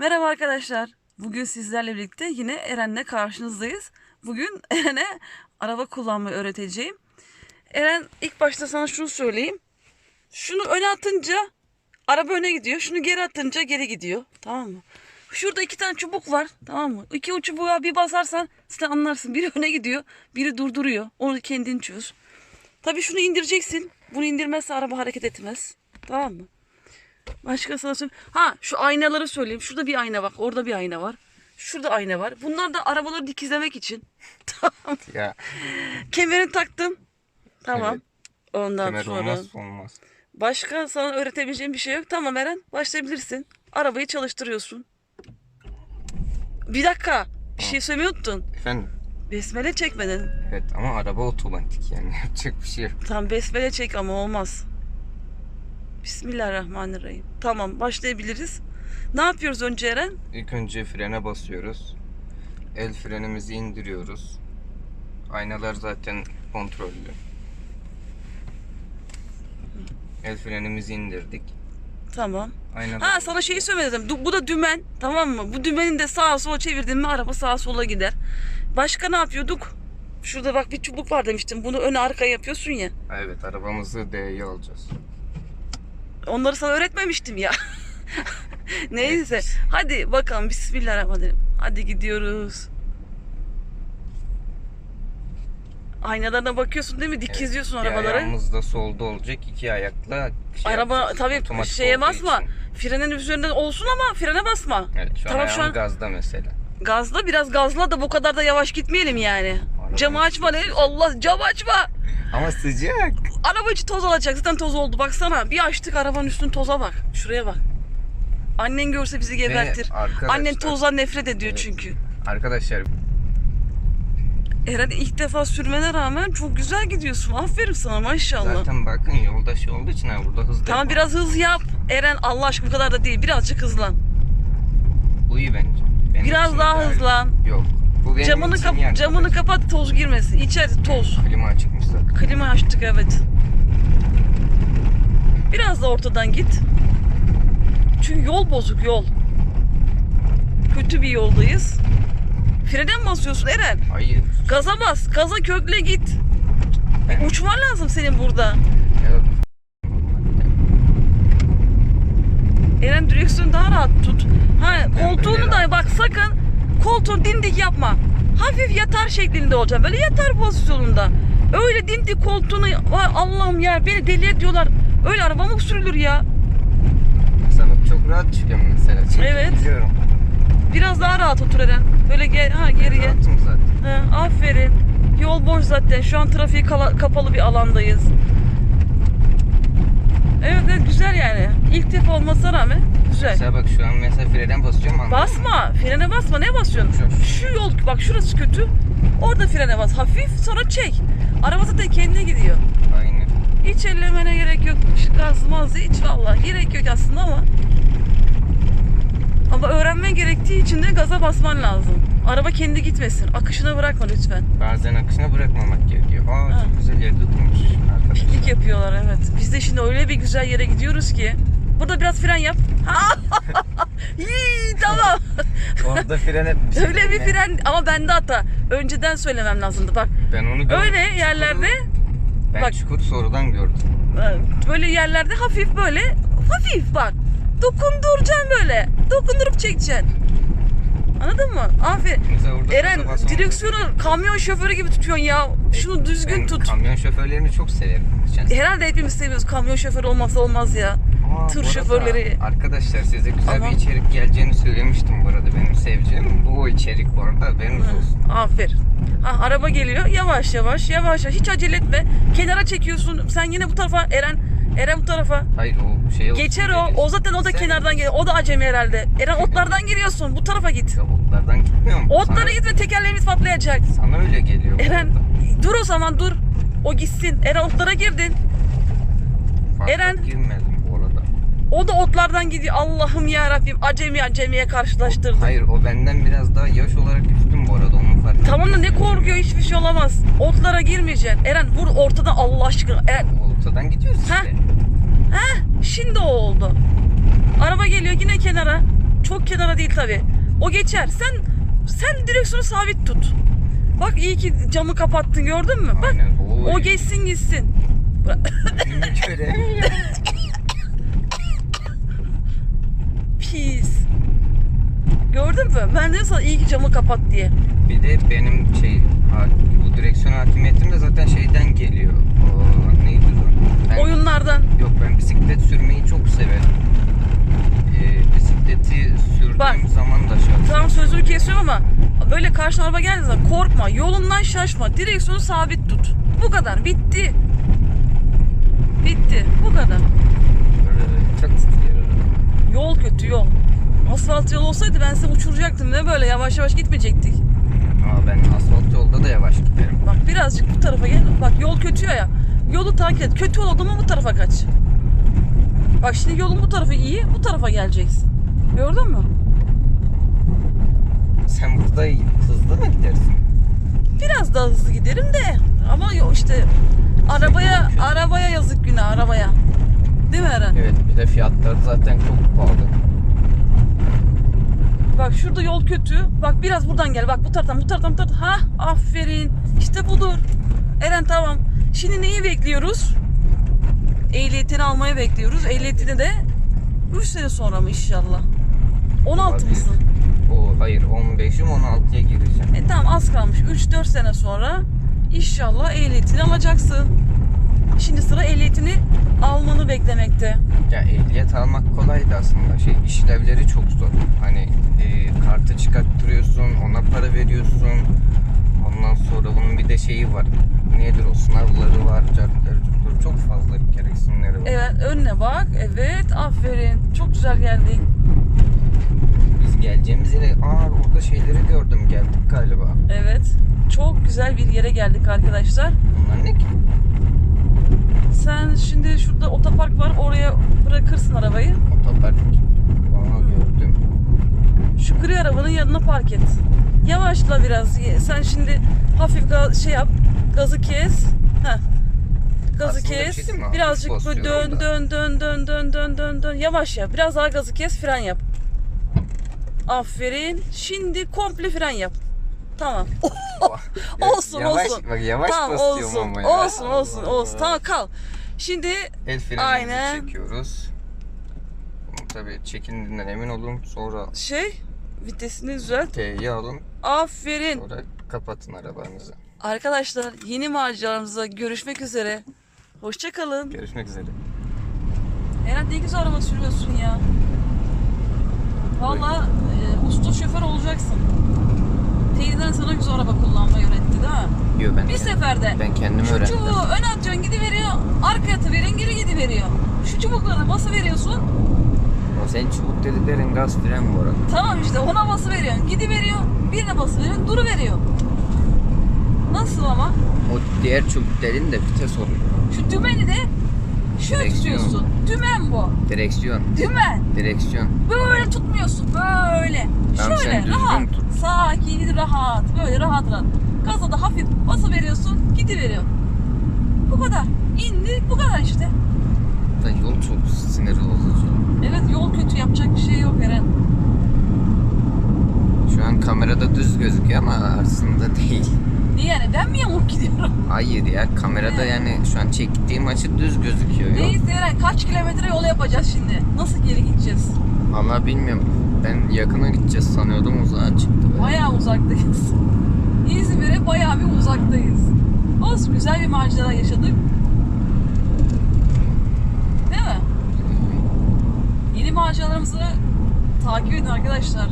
Merhaba arkadaşlar. Bugün sizlerle birlikte yine Eren'le karşınızdayız. Bugün Eren'e araba kullanmayı öğreteceğim. Eren ilk başta sana şunu söyleyeyim. Şunu öne atınca araba öne gidiyor. Şunu geri atınca geri gidiyor. Tamam mı? Şurada iki tane çubuk var. Tamam mı? İki o çubuğa bir basarsan sen anlarsın. Biri öne gidiyor. Biri durduruyor. Onu kendin çöz. Tabii şunu indireceksin. Bunu indirmezse araba hareket etmez. Tamam mı? Başka sana söyleyeyim. Ha şu aynaları söyleyeyim. Şurada bir ayna bak. Orada bir ayna var. Şurada ayna var. Bunlar da arabaları dikizlemek için. tamam. Ya Kemerini taktım. Tamam. Evet. Ondan kemer sonra. olmaz olmaz. Başka sana öğretebileceğim bir şey yok. Tamam Eren başlayabilirsin. Arabayı çalıştırıyorsun. Bir dakika. Bir şey söylemeyi unuttun. Efendim Besmele çekmedin. evet ama araba otomatik yani yapacak bir şey yok. Tamam besmele çek ama olmaz. Bismillahirrahmanirrahim. Tamam başlayabiliriz. Ne yapıyoruz önce Eren? İlk önce frene basıyoruz. El frenimizi indiriyoruz. Aynalar zaten kontrollü. El frenimizi indirdik. Tamam. Aynalar Ha sana şeyi söylemedim. Du- Bu da dümen. Tamam mı? Bu dümenin de sağa sola çevirdin mi araba sağa sola gider. Başka ne yapıyorduk? Şurada bak bir çubuk var demiştim. Bunu öne arkaya yapıyorsun ya. Evet arabamızı D'ye alacağız. Onları sana öğretmemiştim ya. Neyse. Hadi bakalım. Bismillahirrahmanirrahim. Hadi gidiyoruz. Aynalarına bakıyorsun değil mi? Dikizliyorsun Evet, arabaları. ayağımız da solda olacak. iki ayakla şey Araba yapacağız, tabii şeye basma. için. Frenin üzerinde olsun ama frene basma. Evet şu an Tamam, şu an- gazda mesela. Gazla biraz gazla da bu kadar da yavaş gitmeyelim yani. Araba Camı açma ne? Allah cam açma. Ama sıcak. Araba içi toz alacak. Zaten toz oldu. Baksana. Bir açtık arabanın üstünün toza bak. Şuraya bak. Annen görse bizi gebertir. arkadaşlar- Annen tozdan nefret ediyor Evet. çünkü. Arkadaşlar Eren ilk defa sürmene rağmen çok güzel gidiyorsun. Aferin sana maşallah. zaten bakın yolda şey olduğu için ha burada hızlı Tamam biraz hız yap. Eren Allah aşkına bu kadar da değil. Birazcık hızlan. Bu iyi bence. Benim Biraz için daha ideal. hızlan. Yok. Bu benim Camını için kap yani. camını kapat toz girmesin. İçeride toz. Klima açıkmış zaten. Klima açtık evet. Biraz da ortadan git. Çünkü yol bozuk yol. Kötü bir yoldayız. Frene mi basıyorsun Eren? Hayır. Gaza bas. Gaza kökle git. Ben- Uçman lazım senin burada. Ya, Eren direksiyonu daha rahat tut. Ha koltuğunu da bak sakın koltuğu dimdik yapma. Hafif yatar şeklinde olacak. Böyle yatar pozisyonunda. Öyle dimdik koltuğunu Allah'ım ya beni deli ediyorlar. Öyle araba mı sürülür ya? bak çok rahat çıkıyorum mesela. Çekip Evet. gidiyorum. Biraz daha rahat otur Eren. Böyle gel ha geriye. Rahatım zaten. Ha, aferin. Yol boş zaten. Şu an trafiğe kala- kapalı bir alandayız. Evet evet güzel yani. İlk defa olmasına rağmen güzel. Mesela bak şu an mesela basıyorum anladın mı? Basma. Frene basma. Ne basıyorsun? Şu- Şu yol bak şurası kötü. Orada frene bas. Hafif sonra çek. Araba zaten kendine gidiyor. Aynen. Hiç ellemene gerek yok. Gaz maz hiç vallahi gerek yok aslında ama. Ama öğrenmen gerektiği için de gaza basman lazım. Araba kendi gitmesin. Akışına bırakma lütfen. Bazen akışına bırakmamak gerekiyor. Aa Ha. çok güzel yerde durmuş arkadaşlar. Piknik yapıyorlar evet. Biz de şimdi öyle bir güzel yere gidiyoruz ki. Burada biraz fren yap. Yii, tamam. Orada fren etmiş. Öyle bir fren ama bende hata. Önceden söylemem lazımdı. Bak Ben onu gördüm. öyle yerlerde Ben bak- çukur sonradan gördüm. böyle yerlerde hafif böyle hafif bak. Dokunduracaksın böyle. Dokundurup çekeceksin. Anladın mı? Aferin. Eren direksiyonu kamyon şoförü gibi tutuyorsun ya. Şunu düzgün Ben tut. kamyon şoförlerini çok severim. Herhalde hepimiz seviyoruz. Kamyon şoförü olmazsa olmaz ya. Aa, tır şoförleri- Arkadaşlar size güzel Ama- bir içerik geleceğini söylemiştim bu arada benim seveceğim. Bu o içerik bu arada haberiniz olsun. Aferin. Ha, araba geliyor. Yavaş yavaş yavaş yavaş. Hiç acele etme. Kenara çekiyorsun. Sen yine bu tarafa Eren. Eren bu tarafa. Hayır o şey olsun Geçer o. geçtim. O zaten o da Sen- kenardan geliyor. O da acemi herhalde. Eren otlardan giriyorsun. Bu tarafa git. Ya Otlardan gitmiyorum. Otlara sana, gitme tekerleğimiz patlayacak. Sana öyle geliyor. Eren dur o zaman dur. O gitsin. Eren otlara girdin. Farklı Eren- arada. O da otlardan gidiyor. Allah'ım ya Rabbim. Acemi acemiye karşılaştırdın. Hayır o benden biraz daha yaş olarak üstün bu arada onun farkı. Tamam da ne korkuyor hiçbir şey olamaz. Otlara girmeyeceksin. Eren vur ortadan Allah aşkına. Eren Ortadan gidiyoruz işte. Heh, şimdi o oldu. Araba geliyor yine kenara. Çok kenara değil tabi. O geçer. Sen sen direksiyonu sabit tut. Bak iyi ki camı kapattın gördün mü? Bak Aynen. O geçsin gitsin. Pis. Gördün mü? Ben de sana iyi ki camı kapat diye. Bir de benim şey ha- bu direksiyon hakimiyetim de zaten şeyden geliyor. O, neydi o? Ben- Oyunlardan. Yok ben bisiklet sürmeyi çok severim. Ee, bisikleti sürdüğüm Bak. zaman da şarj. Tamam sözünü kesiyorum ama böyle karşına araba geldiği zaman korkma. Yolundan şaşma. Direksiyonu sabit tut. Bu kadar. Bitti. Bitti. Bu kadar. Böyle Çok titriyor. Yol kötü yol. Asfalt yol olsaydı ben size uçuracaktım. Ne böyle yavaş yavaş gitmeyecektik. Ama ben asfalt yolda da yavaş giderim. Bak birazcık bu tarafa gel. Bak yol kötü ya. Yolu takip et. Kötü yol oldu mu bu tarafa kaç. Bak şimdi yolun bu tarafı iyi. Bu tarafa geleceksin. Gördün mü? Sen burada hızlı mı gidersin? Biraz daha hızlı giderim de. Ama yo- işte arabaya arabaya yazık günah arabaya. Değil mi Eren? Evet bir de fiyatları zaten çok pahalı. Bak şurada yol kötü. Bak biraz buradan gel. Bak bu taraftan bu taraftan bu taraftan. Ha aferin. İşte budur. Eren tamam. Şimdi neyi bekliyoruz? Ehliyetini almayı bekliyoruz. Ehliyetini de 3 sene sonra mı inşallah? 16 Olabilir. mısın? O hayır 15'im 16'ya gireceğim. E tamam az kalmış. 3-4 sene sonra inşallah ehliyetini alacaksın. Şimdi sıra ehliyetini almanı beklemekte. Ya ehliyet almak kolaydı aslında. Şey işlevleri çok zor. Hani e, kartı çıkarttırıyorsun, ona para veriyorsun. Ondan sonra bunun bir de şeyi var. Nedir o sınavları var, cartları, çok fazla gereksinimleri var. Evet önüne bak. Evet aferin. Çok güzel geldik. Biz geleceğimiz yere, aa orada şeyleri gördüm geldik galiba. Evet. Çok güzel bir yere geldik arkadaşlar. Bunlar ne ki? Sen şimdi şurada otopark var. Oraya bırakırsın arabayı. Otopark. Aa gördüm. Şu gri arabanın yanına park et. Yavaşla biraz. Sen şimdi hafif gaz, şey yap. Gazı kes. Heh. Gazı Aslında bir kes. şey değil mi? Hafif Birazcık böyle basıyorum dön dön dön dön dön dön dön dön. Yavaş yap. Biraz daha gazı kes, fren yap. Aferin. Şimdi komple fren yap. Tamam. olsun yavaş, olsun. Bak yavaş tamam basıyorum olsun. ama ya. Olsun olsun olsun. Tamam kal. Şimdi El Aynen. çekiyoruz. Tabii çekindiğinden emin olun. Sonra şey vitesini düzelt. T'yi alın. Aferin. Sonra kapatın arabanızı. Arkadaşlar yeni maceralarımızda görüşmek üzere. Hoşça kalın. Görüşmek üzere. Eren ne güzel araba sürüyorsun ya. Vallahi e, usta şoför olacaksın. Teyzen sana güzel araba kullanmayı öğretti değil mi? Yo ben Bir seferde. ben kendim Şu öğrendim. çubuğu ön atıyorsun gidiveriyor. Arkaya atıveriyorsun geri gidiveriyor. Şu çubuklara bası veriyorsun. O sen çubuk dediklerin gaz fren bu arada. Tamam işte ona bası veriyorsun. Gidiveriyor. Birine bası veriyorsun. Duru veriyor. Nasıl ama? O diğer çubuk dediğin de vites oluyor. Şu dümeni de şöyle Direksiyon. tutuyorsun. Dümen bu. Direksiyon. Dümen. Direksiyon. Böyle tutmuyorsun. Böyle. Tamam, Şöyle rahat. tut. Sakin, rahat. Böyle rahat rahat. Gaza da hafif bası veriyorsun. Gidiveriyor. Bu kadar. İndik bu kadar işte. Da yol çok sinir bozucu. Evet yol kötü yapacak bir şey yok Eren. Şu an kamerada düz gözüküyor ama aslında değil. Niye yani gidiyorum? Hayır ya kamerada yani şu an çektiğim açı düz gözüküyor. Neyse Eren kaç kilometre yol yapacağız şimdi? Nasıl geri gideceğiz? Valla bilmiyorum. Ben yakına gideceğiz sanıyordum uzağa çıktı. be. Bayağı uzaktayız. İzmir'e bayağı bir uzaktayız. Olsun güzel bir macera yaşadık. Değil mi? Yeni maceralarımızı takip edin arkadaşlar.